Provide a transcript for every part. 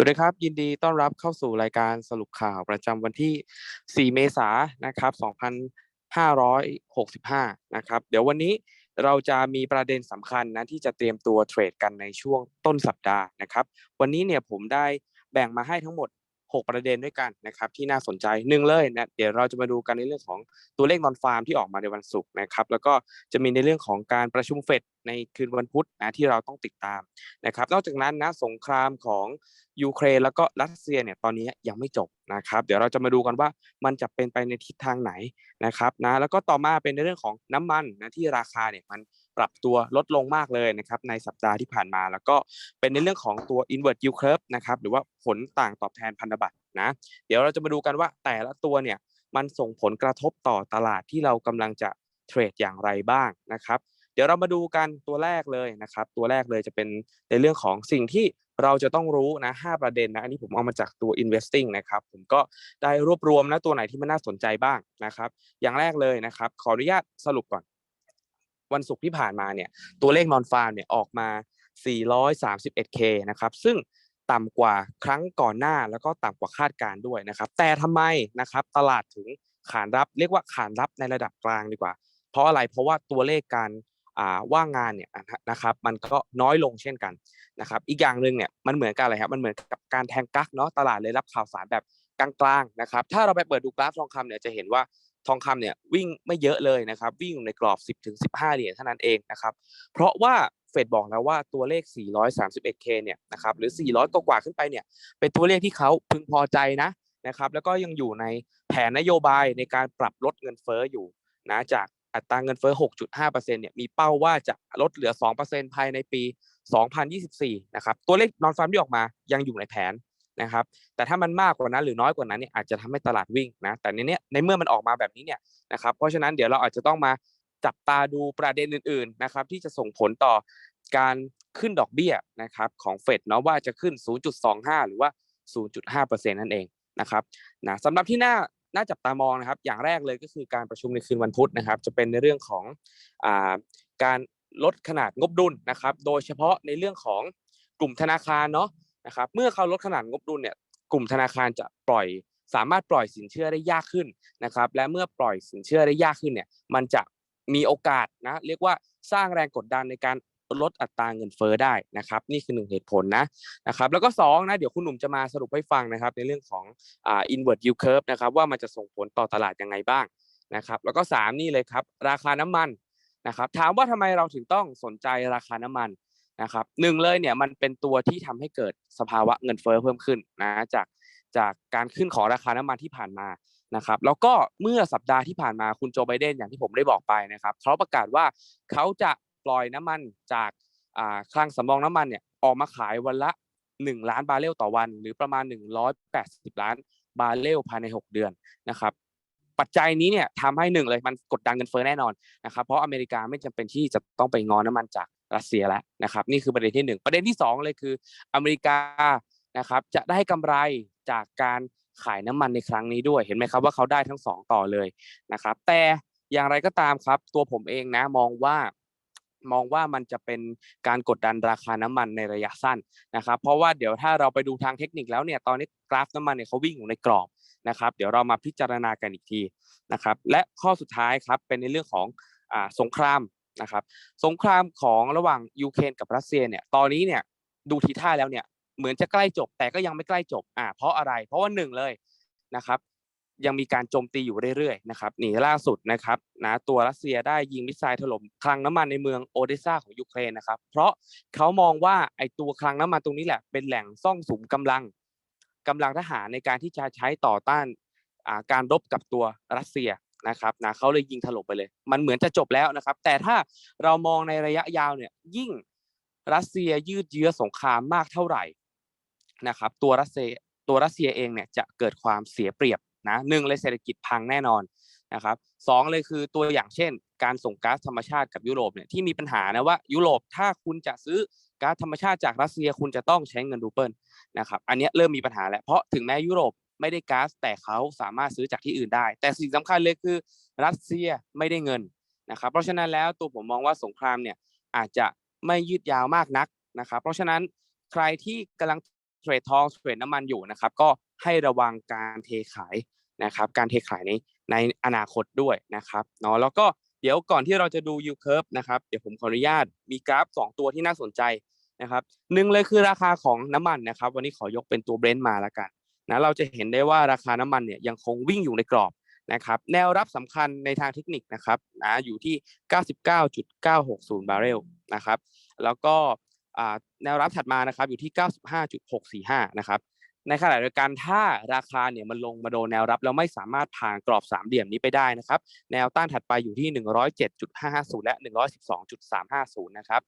สวัสดีครับ ยินดีต้อนรับเข้าสู่รายการสรุปข่าวประจำวันที่ 4 เมษายนนะครับ 2565 นะครับ เดี๋ยววันนี้เราจะมีประเด็นสำคัญนะที่จะเตรียมตัวเทรดกันในช่วงต้นสัปดาห์นะครับ วันนี้เนี่ยผมได้แบ่งมาให้ทั้งหมด 6 ประเด็นด้วยกันนะครับที่น่าสนใจหนึ่งเลยนะเดี๋ยวเราจะมาดูกันในเรื่องของตัวเลขนอนฟาร์มที่ออกมาในวันศุกร์นะครับแล้วก็จะมีในเรื่องของการประชุมเฟดในคืนวันพุธนะที่เราต้องติดตามนะครับนอกจากนั้นนะสงครามของยูเครนแล้วก็รัสเซียเนี่ยตอนนี้ยังไม่จบนะครับเดี๋ยวเราจะมาดูกันว่ามันจะเป็นไปในทิศทางไหนนะครับนะแล้วก็ต่อมาเป็นในเรื่องของน้ำมันนะที่ราคาเนี่ยมัน ปรับตัวลดลงมากเลยนะครับในสัปดาห์ที่ผ่านมา แล้วก็เป็นในเรื่องของตัว invert yield curve นะครับหรือว่าผลต่างตอบแทนพันธบัตรนะเดี๋ยวเราจะมาดูกันว่าแต่ละตัวเนี่ยมันส่งผลกระทบต่อตลาดที่เรากำลังจะเทรดอย่างไรบ้างนะครับเดี๋ยวเรามาดูกันตัวแรกเลยนะครับ ตัวแรกเลยจะเป็นในเรื่องของสิ่งที่เราจะต้องรู้นะห้าประเด็นนะ อันนี้ผมเอามาจากตัว investing นะครับ ผมก็ได้รวบรวมนะตัวไหนที่มันน่าสนใจบ้างนะครับ อย่างแรกเลยนะครับ ขออนุญาตสรุปก่อน วันศุกร์ที่ผ่านมาเนี่ยตัวเลขนอนฟาร์มเนี่ยออกมา 431k นะครับซึ่งต่ำกว่าครั้งก่อนหน้าแล้วก็ต่ำกว่าคาดการด้วยนะครับ แต่ทำไมนะครับตลาดถึงขานรับเรียกว่าขานรับในระดับกลางดีกว่า เพราะอะไรเพราะว่าตัวเลขการว่างงานเนี่ยนะครับมันก็น้อยลงเช่นกันนะครับอีกอย่างหนึ่งเนี่ยมันเหมือนกันอะไรครับมันเหมือนกับการแทงกักเนาะตลาดเลยรับข่าวสารแบบกลางๆนะครับถ้าเราไปเปิดดูกราฟทองคำเนี่ยจะเห็นว่า ทองคำเนี่ยวิ่งไม่เยอะเลยนะครับ วิ่งอยู่ในกรอบ 10ถึง15 เหรียญเท่านั้นเองนะครับ เพราะว่าเฟดบอกแล้วว่าตัวเลข 431k เนี่ยนะครับหรือ 400 กว่าขึ้นไปเนี่ยเป็นตัวเลขที่เขาพึงพอใจนะนะครับแล้วก็ยังอยู่ในแผนนโยบายในการปรับลดเงินเฟ้ออยู่นะจากอัตราเงินเฟ้อ 6.5%เนี่ยมีเป้าว่าจะลดเหลือ 2%ภายในปี 2024 นะครับตัวเลขนอนฟาร์มที่ออกมายังอยู่ในแผน นะครับ แต่ถ้ามันมากกว่านั้นหรือน้อยกว่านั้นเนี่ยอาจจะทำให้ตลาดวิ่งนะ แต่ในเนี้ยในเมื่อมันออกมาแบบนี้เนี่ยนะครับ เพราะฉะนั้นเดี๋ยวเราอาจจะต้องมาจับตาดูประเด็นอื่นๆนะครับที่จะส่งผลต่อการขึ้นดอกเบี้ยนะครับของเฟดเนาะว่าจะขึ้น 0.25 หรือว่า 0.5%นั่นเองนะครับนะสำหรับที่หน้าน่าจับตามองนะครับ อย่างแรกเลยก็คือการประชุมในคืนวันพุธนะครับ จะเป็นในเรื่องของอ่าการลดขนาดงบดุลนะครับ โดยเฉพาะในเรื่องของกลุ่มธนาคารเนาะ นะครับ เมื่อเขาลดขนาดงบดุลเนี่ยกลุ่มธนาคารจะปล่อยสามารถปล่อยสินเชื่อได้ยากขึ้นนะครับ และเมื่อปล่อยสินเชื่อได้ยากขึ้นเนี่ยมันจะมีโอกาสนะเรียกว่าสร้างแรงกดดันในการลดอัตราเงินเฟ้อได้นะครับ นี่คือหนึ่งเหตุผลนะนะครับแล้วก็2นะเดี๋ยวคุณหนุ่มจะมาสรุปให้ฟังนะครับ ในเรื่องของอ่า invert yield curve นะครับว่ามันจะส่งผลต่อตลาดยังไงบ้างนะครับแล้วก็ 3 นี่เลยครับ ราคาน้ำมันนะครับถามว่าทำไมเราถึงต้องสนใจราคาน้ำมัน นะครับหนึ่งเลยเนี่ยมันเป็นตัวที่ทำให้เกิดสภาวะเงินเฟ้อเพิ่มขึ้นนะจากจากการขึ้นของราคาน้ำมันที่ผ่านมานะครับแล้วก็เมื่อสัปดาห์ที่ผ่านมาคุณโจไบเดนอย่างที่ผมได้บอกไปนะครับเขาประกาศว่าเขาจะปล่อยน้ำมันจากคลังสำรองน้ำมันเนี่ยออกมาขายวันละ 1 ล้านบาร์เรลต่อวัน หรือประมาณ 180 ล้านบาร์เรลภายใน 6 เดือนนะครับปัจจัยนี้เนี่ยทำให้หนึ่งเลยมันกดดันเงินเฟ้อแน่นอนนะครับเพราะอเมริกาไม่จำเป็นที่จะต้องไปงอน้ำมันจาก รัสเซียแล้วนะครับ นี่คือประเด็นที่ 1 ประเด็นที่ 2 เลยคืออเมริกานะครับจะได้กำไรจากการขายน้ำมันในครั้งนี้ด้วยเห็นไหมครับว่าเขาได้ทั้ง 2 ต่อเลยนะครับ แต่อย่างไรก็ตามครับ ตัวผมเองนะมองว่ามองว่ามันจะเป็นการกดดันราคาน้ำมันในระยะสั้นนะครับ เพราะว่าเดี๋ยวถ้าเราไปดูทางเทคนิคแล้วเนี่ยตอนนี้กราฟน้ำมันเนี่ยเขาวิ่งอยู่ในกรอบนะครับ เดี๋ยวเรามาพิจารณากันอีกทีนะครับ และข้อสุดท้ายครับเป็นในเรื่องของอสงคราม นะครับสงครามของระหว่างยูเครนกับรัสเซียเนี่ยตอนนี้เนี่ยดูทีท่าแล้วเนี่ยเหมือนจะใกล้จบแต่ก็ยังไม่ใกล้จบอ่าเพราะอะไร เพราะว่าหนึ่งเลยนะครับยังมีการโจมตีอยู่เรื่อยๆนะครับนี่ล่าสุดนะครับนะตัวรัสเซียได้ยิงมิสไซล์ถล่มคลังน้ำมันในเมืองโอเดซ่าของยูเครนนะครับ เพราะเขามองว่าไอ้ตัวคลังน้ำมันตรงนี้แหละ เป็นแหล่งซ่องสุมกำลังกำลังทหารในการที่จะใช้ต่อต้านการรบกับตัวรัสเซีย นะครับนะเขาเลยยิงถล่มไปเลย มันเหมือนจะจบแล้วนะครับ แต่ถ้าเรามองในระยะยาวเนี่ยยิ่งรัสเซียยืดเยื้อสงครามมากเท่าไหร่นะครับตัวรัสเซียตัวรัสเซียเองเนี่ยจะเกิดความเสียเปรียบนะหนึ่งเลยเศรษฐกิจพังแน่นอนนะครับสองเลยคือตัวอย่างเช่น การส่งก๊าซธรรมชาติกับยุโรปเนี่ยที่มีปัญหานะว่ายุโรปถ้าคุณจะซื้อก๊าซธรรมชาติจากรัสเซียคุณจะต้องใช้เงินรูเปิลนะครับอันนี้เริ่มมีปัญหาแล้วเพราะถึงแม้ยุโรป ไม่ได้ก๊าซแต่เขาสามารถซื้อจากที่อื่นได้ แต่สิ่งสำคัญเลยคือรัสเซียไม่ได้เงินนะครับเพราะฉะนั้นแล้วตัวผมมองว่าสงครามเนี่ยอาจจะไม่ยืดยาวมากนักนะครับเพราะฉะนั้นใครที่กำลังเทรดทองเทรดน้ำมันอยู่นะครับก็ให้ระวังการเทขายนะครับการเทขายในในอนาคตด้วยนะครับเนาะแล้วก็เดี๋ยวก่อนที่เราจะดู yield curve นะครับเดี๋ยวผมขออนุญาตมีกราฟ 2 ตัวที่น่าสนใจนะครับหนึ่งเลยคือราคาของน้ำมันนะครับ วันนี้ขอยกเป็นตัวเบรนท์มาแล้วกัน นะเราจะเห็นได้ว่าราคาน้ำมันเนี่ยยังคงวิ่งอยู่ในกรอบนะครับแนวรับสำคัญในทางเทคนิคนะครับนะอยู่ที่ 99.960 บาร์เรลนะครับแล้วก็แนวรับถัดมานะครับอยู่ที่ 95.645 นะครับในขณะเดียวกันถ้าราคาเนี่ยมันลงมาโดนแนวรับแล้วไม่สามารถผ่านกรอบสามเหลี่ยมนี้ไปได้นะครับแนวต้านถัดไปอยู่ที่ 107.550 และ 112.350 นะครับ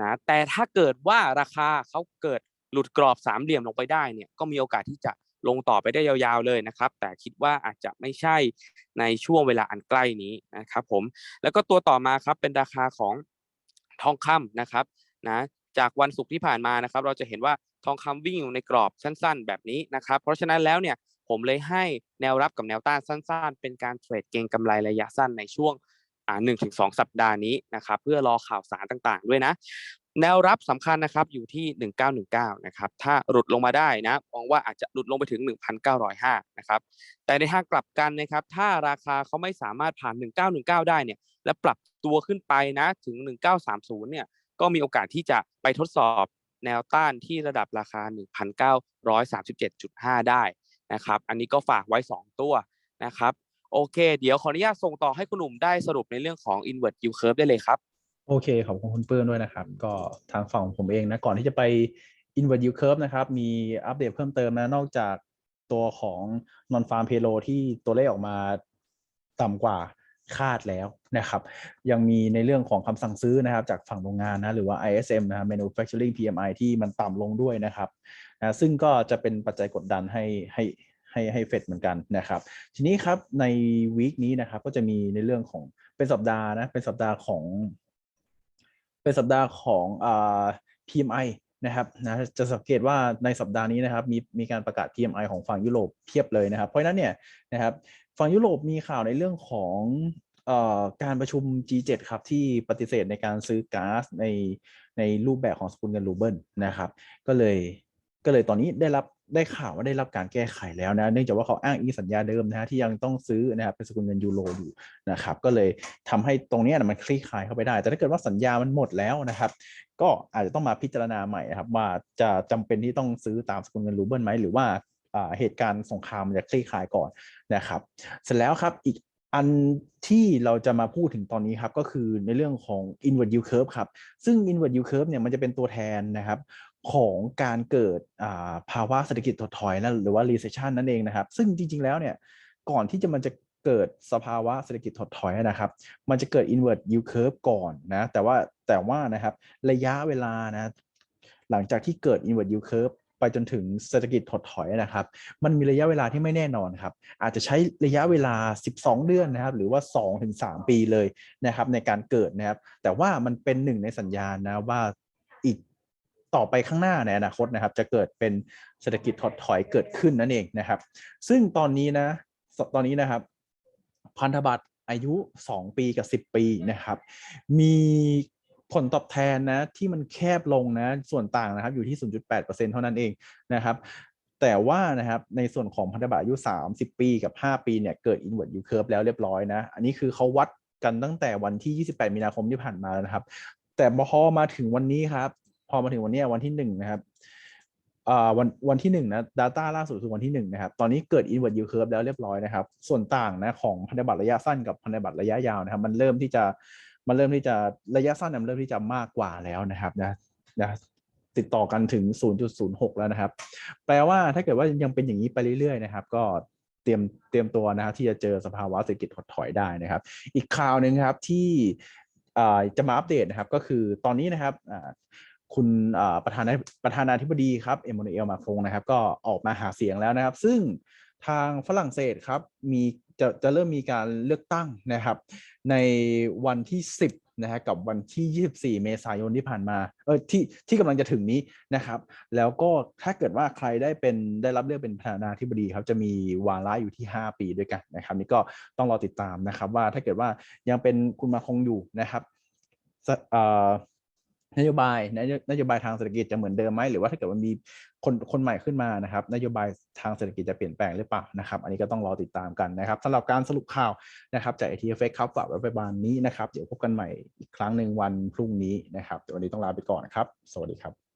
นะแต่ถ้าเกิดว่าราคาเขาเกิด หลุดกรอบสามเหลี่ยมลงไปได้เนี่ยก็มีโอกาสที่จะลงต่อไปได้ยาวๆเลยนะครับ แต่คิดว่าอาจจะไม่ใช่ในช่วงเวลาอันใกล้นี้นะครับผมแล้วก็ตัวต่อมาครับเป็นราคาของทองคำนะครับนะจากวันศุกร์ที่ผ่านมานะครับ เราจะเห็นว่าทองคำวิ่งอยู่ในกรอบสั้น ๆ แบบนี้นะครับ เพราะฉะนั้นแล้วเนี่ยผมเลยให้แนวรับกับแนวต้านสั้น ๆ เป็นการเทรดเก็งกำไรระยะสั้นในช่วงอ่าหนึ่งถึงสองสัปดาห์นี้นะครับ เพื่อรอข่าวสารต่างๆ ด้วยนะ แนวรับสำคัญนะครับอยู่ที่ 1919 นะครับถ้าหลุดลงมาได้นะมองว่าอาจจะหลุดลงไปถึง 1,905 นะครับแต่ในทางกลับกันนะครับถ้าราคาเขาไม่สามารถผ่าน 1919 ได้เนี่ยและปรับตัวขึ้นไปนะถึง 1930 เนี่ยก็มีโอกาสที่จะไปทดสอบแนวต้านที่ระดับราคา 1,937.5 ได้นะครับอันนี้ก็ฝากไว้ 2 ตัวนะครับโอเค เดี๋ยวขออนุญาตส่งต่อให้คุณหนุ่มได้สรุปในเรื่องของ invert yield curve ได้เลยครับ โอเคขอบคุณคุณเปิ้ลด้วยนะครับ ก็ทางฝั่งผมเองนะ ก่อนที่จะไป invert yield curve นะครับ มีอัปเดตเพิ่มเติมนะ นอกจากตัวของ non farm payroll ที่ตัวเลขออกมาต่ำกว่าคาดแล้วนะครับ ยังมีในเรื่องของคำสั่งซื้อนะครับ จากฝั่งโรงงานนะ หรือว่า ISM นะครับ manufacturing PMI ที่มันต่ำลงด้วยนะครับนะซึ่งก็จะเป็นปัจจัยกดดันให้ให้ให้ให้เฟดเหมือนกันนะครับ ทีนี้ครับในวีคนี้นะครับ ก็จะมีในเรื่องของเป็นสัปดาห์นะ เป็นสัปดาห์ของ เป็นสัปดาห์ของอ่า PMI นะครับนะจะสังเกตว่าในสัปดาห์นี้นะครับมีมีการประกาศ PMI ของฝั่งยุโรปเพียบเลยนะครับ เพราะนั้นเนี่ยนะครับฝั่งยุโรปมีข่าวในเรื่องของการประชุม G7 ครับที่ปฏิเสธในการซื้อก๊าซในในรูปแบบของสกุลเงินรูเบิลนะครับ ก็เลยก็เลยตอนนี้ได้รับ ได้ข่าวว่าได้รับการแก้ไขแล้วนะ เนื่องจากว่าเขาอ้างอิงสัญญาเดิมนะฮะที่ยังต้องซื้อนะครับเป็นสกุลเงินยูโรอยู่นะครับ ก็เลยทำให้ตรงนี้มันคลี่คลายเข้าไปได้ แต่ถ้าเกิดว่าสัญญามันหมดแล้วนะครับ ก็อาจจะต้องมาพิจารณาใหม่ครับว่าจะจำเป็นที่ต้องซื้อตามสกุลเงินรูเบิลไหมหรือว่าอ่าเหตุการณ์สงครามมันจะคลี่คลายก่อนนะครับ เสร็จแล้วครับอีกอันที่เราจะมาพูดถึงตอนนี้ครับก็คือในเรื่องของ inward yield curve ครับ ซึ่ง inward yield curve เนี่ยมันจะเป็นตัวแทนนะครับ ของการเกิดภาวะเศรษฐกิจถดถอยนะหรือว่า recession นั่นเองนะครับ ซึ่งจริง ๆ แล้วเนี่ยก่อนที่จะมันจะเกิดสภาวะเศรษฐกิจถดถอยนะครับ มันจะเกิด inward yield curve ก่อนนะ แต่ว่าแต่ว่านะครับระยะเวลานะหลังจากที่เกิด inward yield curve ไปจนถึงเศรษฐกิจถดถอยนะครับ มันมีระยะเวลาที่ไม่แน่นอนครับ อาจจะใช้ระยะเวลา 12 เดือนนะครับ หรือว่า 2-3 ปีเลยนะครับในการเกิดนะครับ แต่ว่ามันเป็นหนึ่งในสัญญาณนะว่า ต่อไปข้างหน้าในอนาคตนะครับ จะเกิดเป็นเศรษฐกิจถดถอยเกิดขึ้นนั่นเองนะครับ ซึ่งตอนนี้นะตอนนี้นะครับ พันธบัตรอายุ 2 ปีกับ 10 ปีนะครับ มีผลตอบแทนนะที่มันแคบลงนะส่วนต่างนะครับอยู่ที่ 0.8%เท่านั้นเองนะครับ แต่ว่านะครับในส่วนของพันธบัตรอายุ 30 ปีกับ 5 ปีเนี่ยเกิด inward yield curve แล้วเรียบร้อยนะ อันนี้คือเขาวัดกันตั้งแต่วันที่ 28 มีนาคมที่ผ่านมาแล้วนะครับ แต่พอมาถึงวันนี้ครับ พอมาถึงวันนี้วันที่1นะครับวันวันที่1นะ data ล่าสุดคือวันที่1นะครับ ตอนนี้เกิด inward yield curve แล้วเรียบร้อยนะครับ ส่วนต่างนะของพันธบัตรระยะสั้นกับพันธบัตรระยะยาวนะครับ มันเริ่มที่จะมันเริ่มที่จะระยะสั้นมันเริ่มที่จะมากกว่าแล้วนะครับนะนะติดต่อกันถึง 0.06 แล้วนะครับ แปลว่าถ้าเกิดว่ายังเป็นอย่างนี้ไปเรื่อยๆนะครับ ก็เตรียมเตรียมตัวนะครับที่จะเจอสภาวะเศรษฐกิจถดถอยได้นะครับ อีกข่าวหนึ่งครับที่จะมาอัปเดตนะครับ ก็คือตอนนี้นะครับ คุณประธานาประธานาธิบดีครับเอมมานูเอลมาคงนะครับ ก็ออกมาหาเสียงแล้วนะครับ ซึ่งทางฝรั่งเศสครับมีจะจะเริ่มมีการเลือกตั้งนะครับ ในวันที่ 10นะฮะกับวันที่ 24 เมษายนที่ผ่านมาเออที่ที่กำลังจะถึงนี้นะครับ แล้วก็ถ้าเกิดว่าใครได้เป็นได้รับเลือกเป็นประธานาธิบดีครับจะมีวาระอยู่ที่ 5 ปีด้วยกันนะครับ นี่ก็ต้องรอติดตามนะครับว่าถ้าเกิดว่ายังเป็นคุณมาคงอยู่นะครับ นโยบายนโยบายทางเศรษฐกิจจะเหมือนเดิมไหมหรือว่าถ้าเกิดมันมีคนคนใหม่ขึ้นมานะครับนโยบายทางเศรษฐกิจจะเปลี่ยนแปลงหรือเปล่านะครับอันนี้ก็ต้องรอติดตามกันนะครับสำหรับการสรุปข่าวนะครับจาก ATF ครับฝากไว้ประมาณนี้นะครับ เดี๋ยวพบกันใหม่อีกครั้งหนึ่งวันพรุ่งนี้นะครับเดี๋ยววันนี้ต้องลาไปก่อนครับ สวัสดีครับ